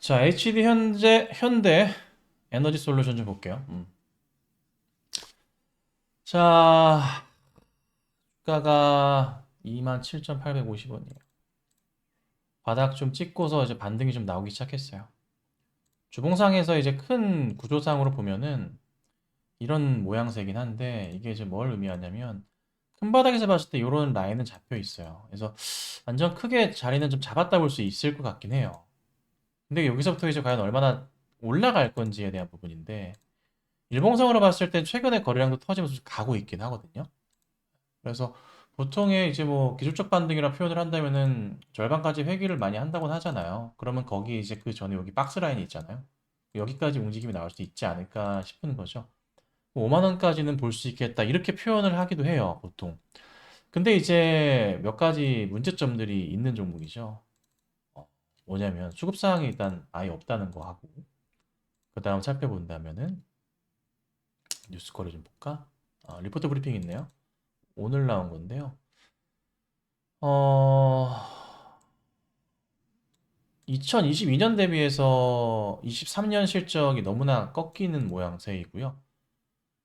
자, HD 현재 현대 에너지 솔루션 좀 볼게요. 음. 자, 주가가 27,850원이에요. 바닥 좀 찍고서 이제 반등이 좀 나오기 시작했어요. 주봉상에서 이제 큰 구조상으로 보면은 이런 모양새긴 한데 이게 이제 뭘 의미하냐면 큰 바닥에서 봤을 때 이런 라인은 잡혀 있어요. 그래서 완전 크게 자리는 좀 잡았다 볼 수 있을 것 같긴 해요. 근데 여기서부터 이제 과연 얼마나 올라갈 건지에 대한 부분인데 일봉상으로 봤을 때 최근에 거래량도 터지면서 좀 가고 있긴 하거든요. 그래서 보통의 이제 뭐 기술적 반등이라 표현을 한다면은 절반까지 회귀를 많이 한다고는 하잖아요. 그러면 거기 이제 그 전에 여기 박스 라인이 있잖아요. 여기까지 움직임이 나올 수 있지 않을까 싶은 거죠. 5만 원까지는 볼 수 있겠다. 이렇게 표현을 하기도 해요, 보통. 근데 이제 몇 가지 문제점들이 있는 종목이죠. 어, 뭐냐면 수급 사항이 일단 아예 없다는 거 하고 그 다음 살펴본다면은 뉴스 거래 좀 볼까? 아, 리포트 브리핑 있네요. 오늘 나온 건데요. 어, 2022년 대비해서 23년 실적이 너무나 꺾이는 모양새이고요.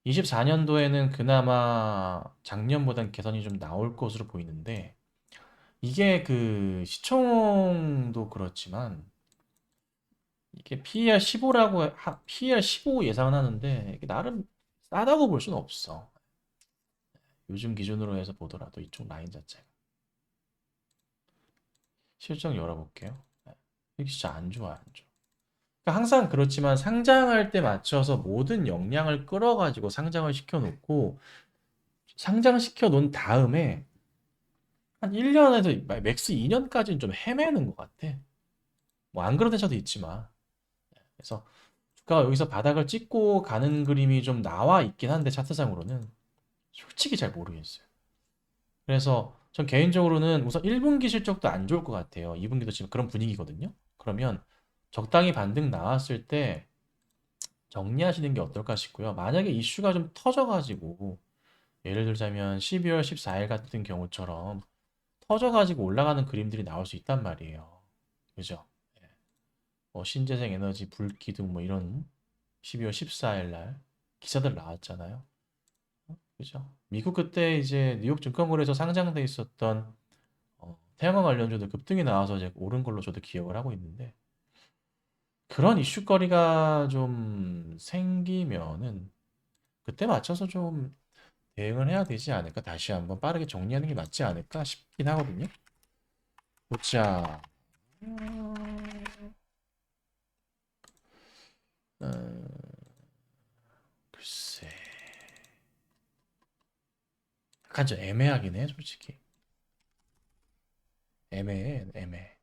24년도에는 그나마 작년보단 개선이 좀 나올 것으로 보이는데 이게 그 시총도 그렇지만 이게 PER 15라고 PER 15 예상은 하는데 이게 나름 싸다고 볼 수는 없어. 요즘 기준으로 해서 보더라도 이쪽 라인 자체가 실적 열어볼게요. 네. 이게 진짜 안 좋아요, 안 좋아. 그러니까 항상 그렇지만 상장할 때 맞춰서 모든 역량을 끌어가지고 상장을 시켜놓고 상장시켜 놓은 다음에 한 1년에서 맥스 2년까지는 좀 헤매는 것 같아. 뭐 안 그런 회사도 있지만. 그래서 주가가 여기서 바닥을 찍고 가는 그림이 좀 나와 있긴 한데 차트상으로는 솔직히 잘 모르겠어요. 그래서 전 개인적으로는 우선 1분기 실적도 안 좋을 것 같아요. 2분기도 지금 그런 분위기거든요. 그러면 적당히 반등 나왔을 때 정리하시는 게 어떨까 싶고요. 만약에 이슈가 좀 터져가지고 예를 들자면 12월 14일 같은 경우처럼 터져가지고 올라가는 그림들이 나올 수 있단 말이에요. 그죠? 예. 뭐 신재생 에너지 불기둥 뭐 이런 12월 14일 날 기사들 나왔잖아요. 어? 그죠? 미국 그때 이제 뉴욕 증권거래소 상장돼 있었던 어, 태양광 관련주도 급등이 나와서 이제 오른 걸로 저도 기억을 하고 있는데 그런 이슈거리가 좀 생기면은 그때 맞춰서 좀 대응을 해야 되지 않을까? 다시 한번 빠르게 정리하는 게 맞지 않을까 싶긴 하거든요. 보자. 어, 글쎄. 약간 좀 애매하긴 해, 솔직히. 애매해, 애매해.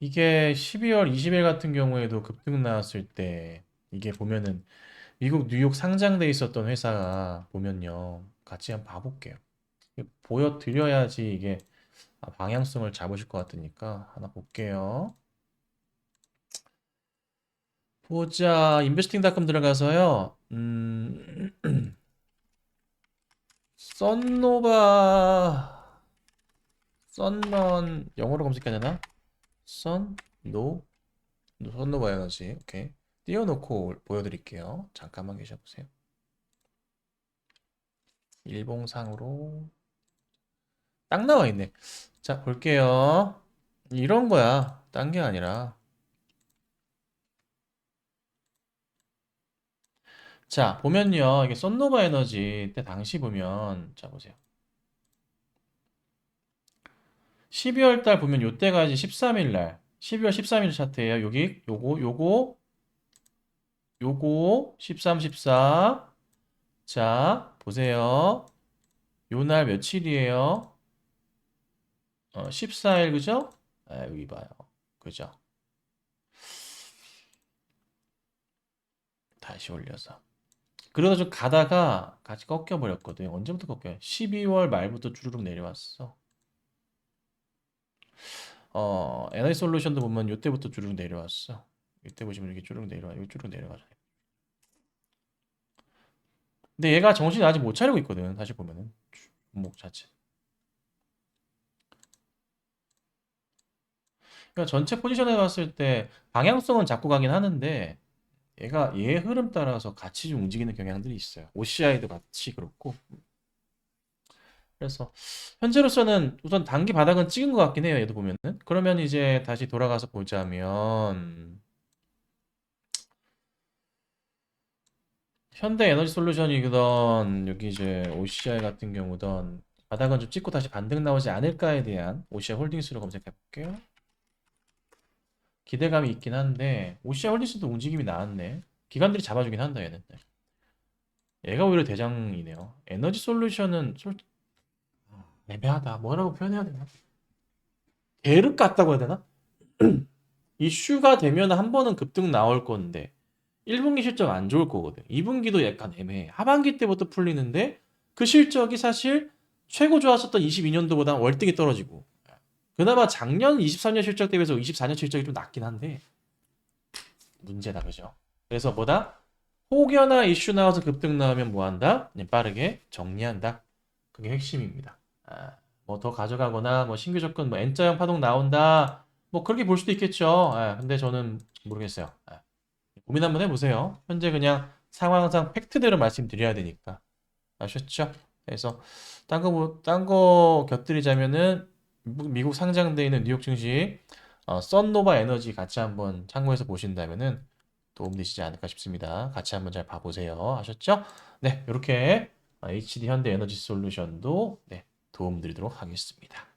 이게 12월 20일 같은 경우에도 급등 나왔을 때 이게 보면은 미국 뉴욕 상장돼 있었던 회사가 보면요. 같이 한번 봐볼게요. 보여드려야지 이게 아, 방향성을 잡으실 것 같으니까 하나 볼게요. 보자. 인베스팅닷컴 들어가서요. 음, 썬노바 썬런 영어로 검색해야 되나? 썬, 노, 썬노바 에너지. 오케이. 띄워놓고 보여드릴게요. 잠깐만 계셔보세요. 일봉상으로 딱 나와 있네. 자, 볼게요. 이런 거야. 딴 게 아니라. 자, 보면요. 이게 썬노바 에너지 때 당시 보면 자, 보세요. 12월 달 보면 요때가 이제 13일 날 12월 13일 차트예요. 여기 요거 요거 요거 13 14 자, 보세요. 요 날 며칠이에요? 어, 14일 그죠? 아, 여기 봐요. 그죠? 다시 올려서. 그러다 좀 가다가 같이 꺾여 버렸거든 요. 언제부터 꺾여요? 12월 말부터 주르륵 내려왔어. 어, 에너지 솔루션도 보면 이때부터 주르륵 내려왔어. 이때 보시면 이렇게 주르륵 내려와. 여기 주르륵 내려가죠. 근데 얘가 정신을 아직 못 차리고 있거든. 사실 보면은 종목 자체. 그러니까 전체 포지션에 봤을 때 방향성은 잡고 가긴 하는데 얘가 얘 흐름 따라서 같이 좀 움직이는 경향들이 있어요. OCI도 같이 그렇고. 그래서 현재로서는 우선 단기 바닥은 찍은 것 같긴 해요. 얘도 보면은. 그러면 이제 다시 돌아가서 보자면 현대 에너지 솔루션이든 여기 이제 OCI 같은 경우든 바닥은 좀 찍고 다시 반등 나오지 않을까에 대한 OCI 홀딩스로 검색해 볼게요. 기대감이 있긴 한데 OCI 홀딩스도 움직임이 나왔네. 기관들이 잡아주긴 한다 얘는. 얘가 오히려 대장이네요. 에너지 솔루션은 솔 애매하다. 뭐라고 표현해야 되나? 계륵 같다고 해야 되나? 이슈가 되면 한 번은 급등 나올 건데 1분기 실적 안 좋을 거거든. 2분기도 약간 애매해. 하반기 때부터 풀리는데 그 실적이 사실 최고 좋았었던 22년도보다 월등히 떨어지고 그나마 작년 23년 실적 대비해서 24년 실적이 좀 낮긴 한데 문제다 그죠? 그래서 뭐다? 혹여나 이슈 나와서 급등 나오면 뭐 한다? 그냥 빠르게 정리한다. 그게 핵심입니다. 아, 뭐 더 가져가거나 뭐 신규 접근 뭐 N자형 파동 나온다. 뭐 그렇게 볼 수도 있겠죠. 아, 근데 저는 모르겠어요. 아, 고민 한번 해보세요. 현재 그냥 상황상 팩트대로 말씀드려야 되니까. 아셨죠? 그래서 딴 거, 뭐- 딴거 곁들이자면은 미국, 상장되어 있는 뉴욕 증시 어, 썬노바 에너지 같이 한번 참고해서 보신다면은 도움 되시지 않을까 싶습니다. 같이 한번 잘 봐보세요. 아셨죠? 네, 이렇게 HD 현대 에너지 솔루션도 네, 도움 드리도록 하겠습니다.